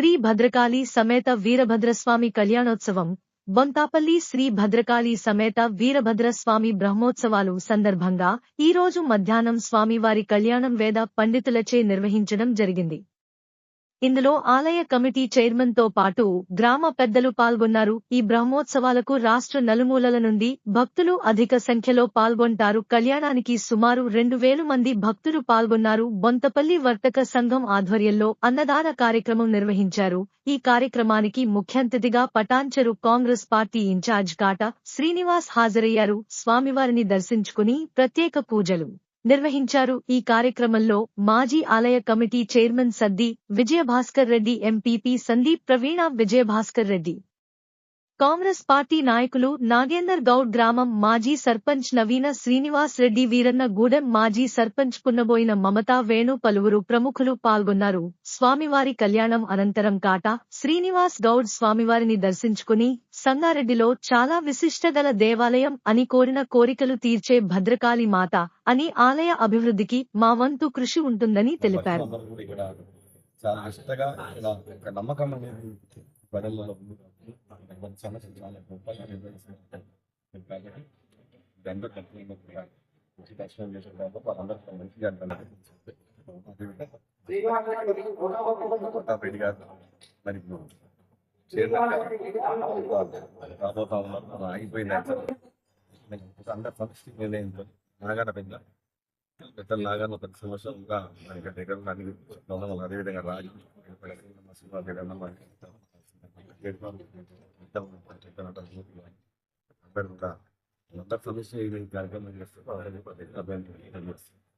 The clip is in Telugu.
శ్రీ భద్రకాళి సమేత వీరభద్రస్వామి కళ్యాణోత్సవం బొంతాపల్లి శ్రీ భద్రకాళి సమేత వీరభద్రస్వామి బ్రహ్మోత్సవాలు సందర్భంగా ఈ రోజు మధ్యాహ్నం స్వామివారి కళ్యాణం వేద పండితులచే నిర్వహించడం జరిగింది. ఇందులో ఆలయ కమిటీ చైర్మన్తో పాటు గ్రామ పెద్దలు పాల్గొన్నారు. ఈ బ్రహ్మోత్సవాలకు రాష్ట్ర నలుమూలల నుండి భక్తులు అధిక సంఖ్యలో పాల్గొంటారు. కళ్యాణానికి సుమారు రెండు వేలు మంది భక్తులు పాల్గొన్నారు. బొంతపల్లి వర్తక సంఘం ఆధ్వర్యంలో అన్నదాన కార్యక్రమం నిర్వహించారు. ఈ కార్యక్రమానికి ముఖ్యంతిథిగా పటాన్చెరు కాంగ్రెస్ పార్టీ ఇన్ఛార్జ్ కాట శ్రీనివాస్ హాజరయ్యారు. స్వామివారిని దర్శించుకుని ప్రత్యేక పూజలు. నిర్వహించారు. ఈ కార్యక్రమంలో మాజీ ఆలయ committee chairman Saddi Vijayabhaskar Reddy MPP Sandeep Praveena Vijayabhaskar Reddy. Congress party నాయకులు నాగేందర్ గౌడ్ గ్రామం మాజీ సర్పంచ్ నవీన శ్రీనివాస్ రెడ్డి వీరన్న గూడెం మాజీ సర్పంచ్ పున్నబోయిన మమతా వేణు పలువురు ప్రముఖులు పాల్గొన్నారు. స్వామివారి కళ్యాణం అనంతరం కాట శ్రీనివాస్ గౌడ్ స్వామివారిని దర్శించుకుని సంగారెడ్డిలో చాలా విశిష్టగల దేవాలయం అని కోరిన కోరికలు తీర్చే భద్రకాళి మాత అని ఆలయ అభివృద్ధికి మా వంతు కృషి ఉంటుందని తెలిపారు. చాలా నమ్మకం అనేది ప్రజలలో చాలా గొప్పగా నిర్వహిస్తున్నారు కాబట్టి దాంతో కంపెనీ మంచి దర్శనం చేసిన తర్వాత వాళ్ళందరూ మంచిగా అనిపించింది. రెడ్డి గారు మరి ఇప్పుడు రాబోతా ఉన్నారు ఆగిపోయింది అందరి పరిస్థితి నిర్ణయించారు నాగాన పెద్ద పెద్ద ప్రతి సంవత్సరంగా మనకి దగ్గర అన్ని అదేవిధంగా రాజు అందరూ కూడా అందరి సమస్య ఈ కార్యక్రమం చేస్తారు అభివృద్ధి